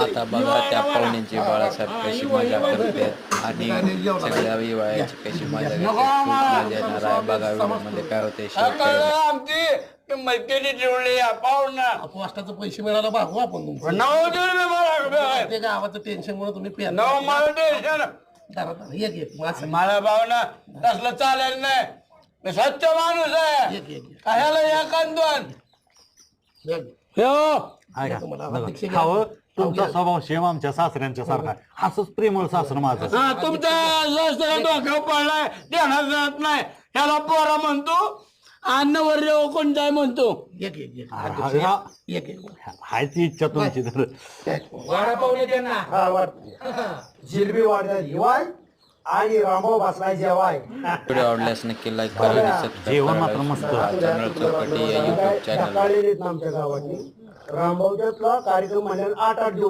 आता बघा त्या पाहुण्यांची बाळासाहेब कशी मजा करतात आणि सगळ्या विवाहाची कशी मजा घेतात खूप मजा येणार आहे. बघा व्हिडिओमध्ये काय होते आमची. मैत्रिणी ठेवली पाहुणा. पैसे मिळायला भागू आपण तुमचं. नऊ दिवस मी मला. ते गावाचं टेन्शन मुळे तुम्ही नऊ मला टेन्शन एक एक. माझं मला भावना तसलं चालेल नाही. मी सच्च माणूस आहे. एक एक एक. कशाला एक. हे हो ऐका. तुम्हाला बघा, अध्यक्ष घ्या. खावं तुमचा स्वभाव सेम आमच्या सासऱ्यांच्या सारखा आहे. असंच प्रेमळ सासर माझं. हा तुमच्या जास्त डोक्यावर पडलाय. ध्यानात जात नाही. त्याला पोरा म्हणतो अन्नवर कोण काय म्हणतो. एक एक एक. हा, अध्यक्ष, हा. एक एक हाय ती इच्छा तुमची तर. हा वाटतं जिलबी वाढतात. हिवाय आणि रामभाऊ बसलाय जेवाय. व्हिडिओ आवडल्यास नक्की लाईक करा आणि सबस्क्राईब जेवण करा. मात्र मस्त. या युट्यूब चॅनल ना आमच्या गावातली. रामभाऊच्यातला कार्यक्रम म्हणल्यावर आठ आठ दिवस